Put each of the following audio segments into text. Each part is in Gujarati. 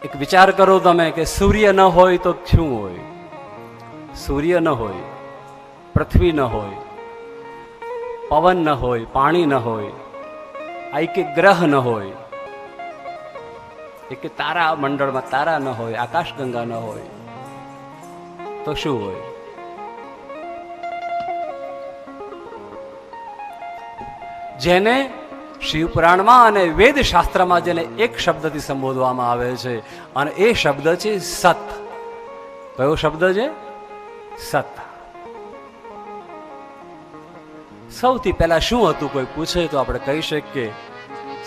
એક વિચાર કરો તમે કે સૂર્ય ન હોય તો શું હોય? સૂર્ય ન હોય, પૃથ્વી ન હોય, પવન ન હોય, પાણી ન હોય આ એક ગ્રહ ન હોય એક તારા મંડળમાં તારા ન હોય આકાશગંગા ન હોય, તો શું હોય? જેને શિવપુરાણમાં અને વેદ શાસ્ત્રમાં જેને એક શબ્દથી સંબોધવામાં આવે છે. અને એ શબ્દ છે સત. કયો શબ્દ છે? સત. સૌથી પહેલા શું હતું કોઈ પૂછે તો આપણે કહી શકીએ.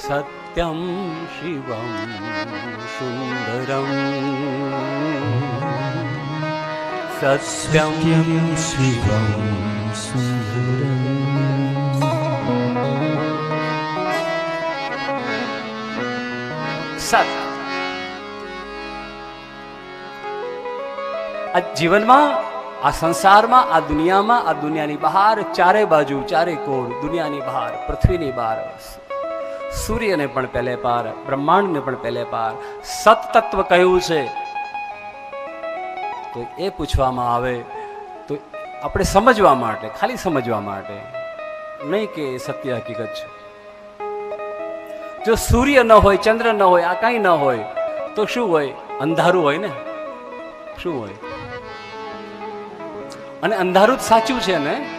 સત્યમ શિવમ સુંદરમ. સત્યમ શિવમ સુંદરમ. સત આ જીવનમાં, આ સંસારમાં, આ દુનિયામાં, આ દુનિયાની બહાર ચારે બાજુ, ચારે કોર દુનિયાની બહાર, પૃથ્વીની બહાર. સૂર્યને પણ પહેલે પાર, બ્રહ્માંડને પણ પહેલે પાર. સત તત્વ કયું છે? તો એ પૂછવામાં આવે, તો આપણે સમજવા માટે, ખાલી સમજવા માટે, નહીં કે સત્ય હકીકત છે. જો સૂર્ય ન હોય, ચંદ્ર ન હોય, આ કાંઈ ન હોય, તો શું હોય? અંધારું હોય ને? શું હોય? અને અંધારું જ સાચું છે ને?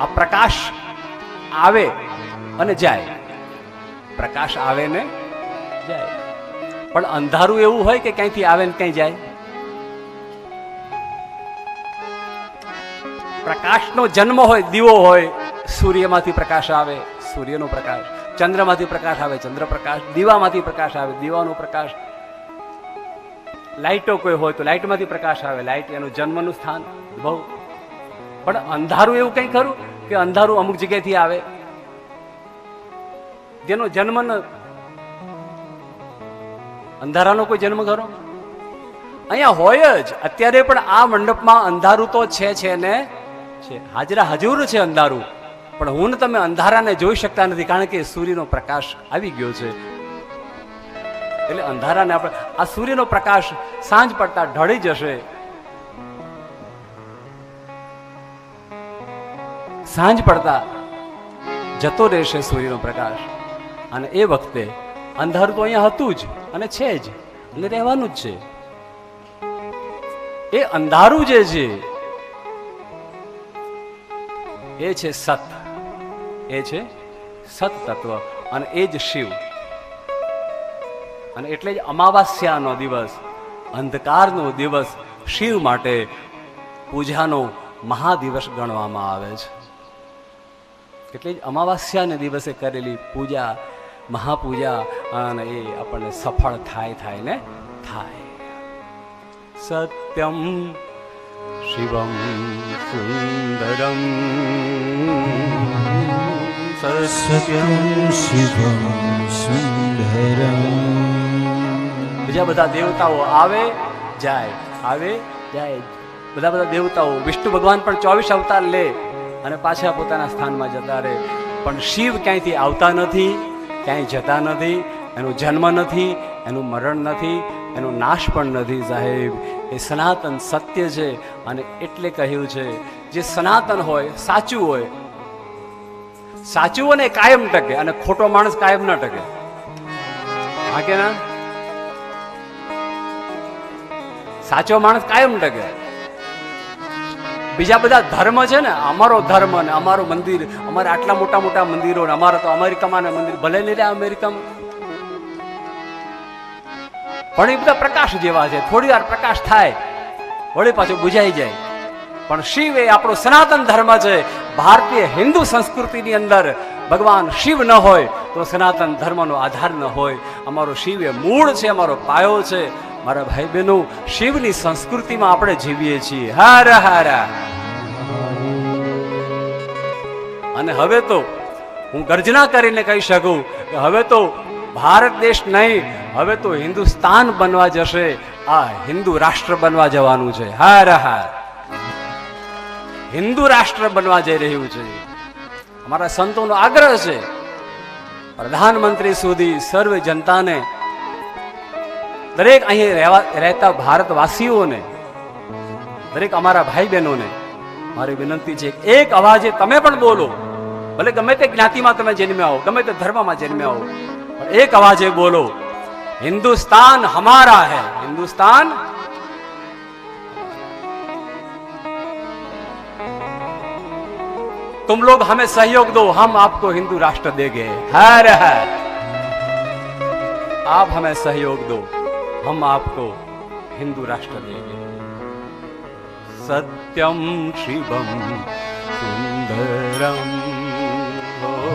આ પ્રકાશ આવે અને જાય. પ્રકાશ આવે ને જાય. પણ અંધારું એવું હોય કે ક્યાંયથી આવે ને ક્યાંય જાય? પ્રકાશનો જન્મ હોય, દીવો હોય, સૂર્યમાંથી પ્રકાશ આવે, સૂર્યનો પ્રકાશ. ચંદ્રમાંથી પ્રકાશ આવે ચંદ્ર પ્રકાશ દીવામાંથી પ્રકાશ આવે, દીવાનો પ્રકાશ. લાઇટો કોઈ હોય તો લાઇટમાંથી પ્રકાશ આવે, લાઇટ એનું જન્મનું સ્થાન. બહુ. પણ અંધારું એવું કંઈ ખરું કે અંધારું અમુક જગ્યાએથી આવે? જેનો જન્મ અંધારાનો કોઈ જન્મ ખરો? અહીંયા હોય જ. અત્યારે પણ આ મંડપમાં અંધારું તો છે છે ને? છે. હાજરા હજુર છે અંધારું. પણ હું તમે અંધારાને જોઈ શકતા નથી, કારણ કે સૂર્યનો પ્રકાશ આવી ગયો છે. એટલે અંધારાને આપણે આ સૂર્યનો પ્રકાશ સાંજ પડતા ઢળી જશે. સાંજ પડતા જતો રહેશે સૂર્યનો પ્રકાશ. અને એ વખતે અંધારું તો અહીંયા હતું જ અને છે જ, અને રહેવાનું જ છે. એ અંધારું જે છે, એ છે સત એ છે સત તત્વ અને એ જ શિવ. અને એટલે જ અમાવાસ્યાનો દિવસ, અંધકારનો દિવસ શિવ માટે પૂજાનો મહાદિવસ ગણવામાં આવે છે. એટલે જ અમાવાસ્યાને દિવસે કરેલી પૂજા, મહાપૂજા અને એ આપણને સફળ થાય થાય ને થાય. સત્યમ શિવમ સુંદરમ બીજા બધા દેવતાઓ આવે, જાય. આવે, જાય. બધા બધા દેવતાઓ, વિષ્ણુ ભગવાન પણ ચોવીસ અવતાર લે અને પાછા પોતાના સ્થાનમાં જતા રહે. પણ શિવ ક્યાંયથી આવતા નથી, ક્યાંય જતા નથી, એનો જન્મ નથી, એનું મરણ નથી, એનો નાશ પણ નથી સાહેબ. એ સનાતન સત્ય છે અને એટલે કહ્યું છે, જે સનાતન હોય, સાચું હોય સાચું અને કાયમ ટકે અને ખોટો માણસ કાયમ ના ટકે. હા ના? સાચો માણસ કાયમ ટકે. બીજા બધા ધર્મ છે ને, અમારો ધર્મ ને, અમારું મંદિર, અમારે આટલા મોટા મોટા મંદિરો ને, અમારે તો અમેરિકામાં મંદિર, ભલે નહીં રહ્યા અમેરિકામાં. પણ એ બધા પ્રકાશ જેવા છે, થોડી વાર પ્રકાશ થાય, વળી પાછું બુજાઈ જાય. પણ શિવ એ આપણો સનાતન ધર્મ છે. ભારતીય હિન્દુ સંસ્કૃતિની અંદર ભગવાન શિવ ન હોય તો સનાતન ધર્મનો આધાર ન હોય. અમારો શિવ એ મૂળ છે, અમારો પાયો છે. મારા ભાઈ બહેનો શિવની સંસ્કૃતિમાં આપણે જીવીએ છીએ. હાર, હર. અને હવે તો હું ગર્જના કરીને કહી શકું કે હવે તો ભારત દેશ નહીં, હવે તો હિન્દુસ્તાન બનવા જશે. આ હિન્દુ રાષ્ટ્ર બનવા જવાનું છે. હાર, હર. હિન્દુ રાષ્ટ્ર બનવા જઈ રહ્યું છે. અમારા સંતોનો આગ્રહ છે. પ્રધાનમંત્રી સુધી સર્વ જનતાને, દરેક અહીં રહેતા ભારતવાસીઓને, દરેક અમારા ભાઈ બહેનોને મારી વિનંતી છે એક અવાજે તમે પણ બોલો. ભલે ગમે તે જ્ઞાતિમાં તમે જન્મ્યા હો, ગમે તે ધર્મમાં જન્મ્યા હો એક અવાજે બોલો. હિન્દુસ્તાન હમારા હે, હિન્દુસ્તાન तुम लोग हमें सहयोग दो हम आपको हिंदू राष्ट्र देंगे। हर हर। आप हमें सहयोग दो हम आपको हिंदू राष्ट्र देंगे। सत्यम शिवम सुंदरम। ओ,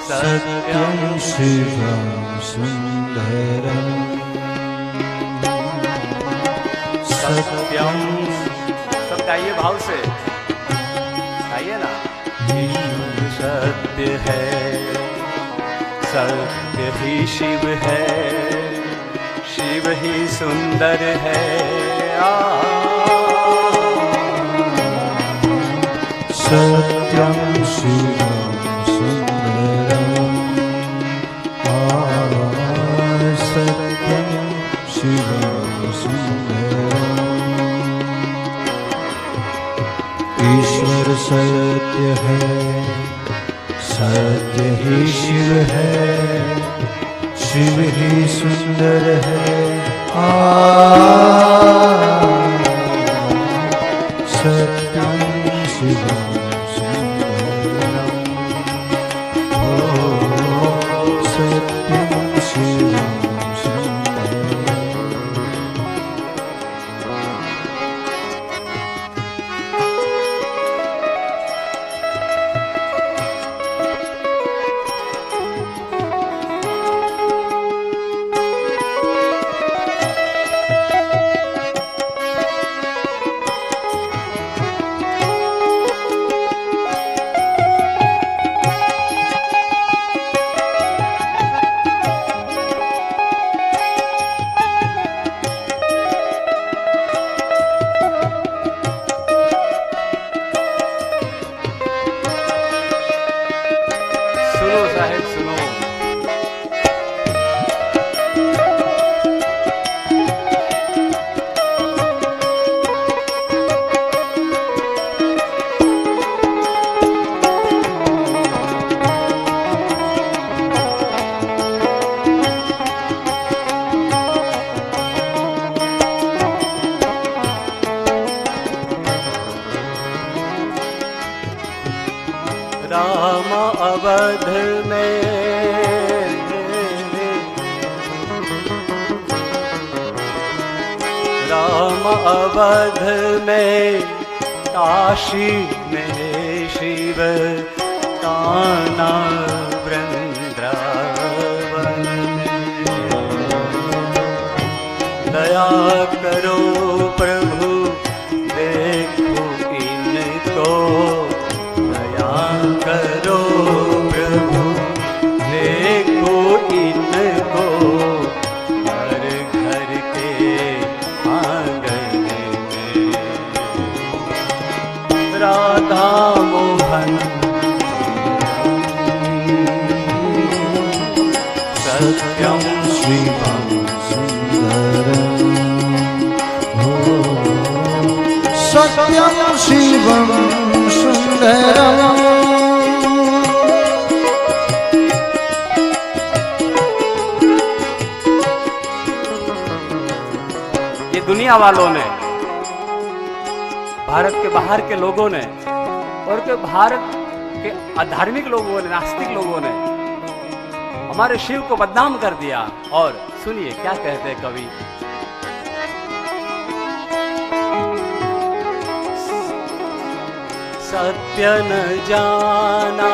सत्यं शिवं सुन्दरम् सत्यम। सब गाइए भाव से। सत्य है सत्य ही शिव है शिव ही सुंदर है आ सत्यं शिवं ही शिव है शिव ही सुंदर है आ सत्यं राम अवध में राम अवध में काशी में शिव ॐ सत्यं शिवं ये दुनिया वालों ने, भारत के बाहर के लोगों ने और के भारत के अधार्मिक लोगों ने, नास्तिक लोगों ने हमारे शिव को बदनाम कर दिया। और सुनिए, क्या कहते हैं कवि? सत्य न जाना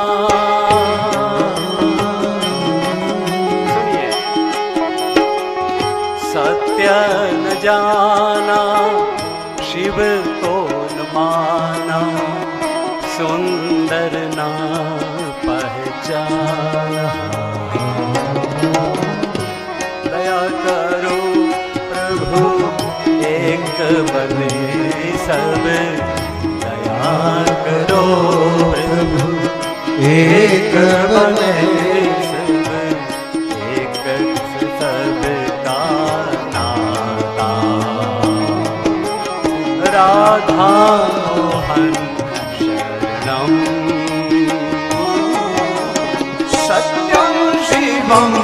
सुनिए सत्य न जाना शिव को न माना सुंदर ना पहचाना दया करो प्रभु एक बने सब કલ્યાણ કરો પ્રભુ એક બને એક રાધા મોહન શરણમ સત્યમ શિવમ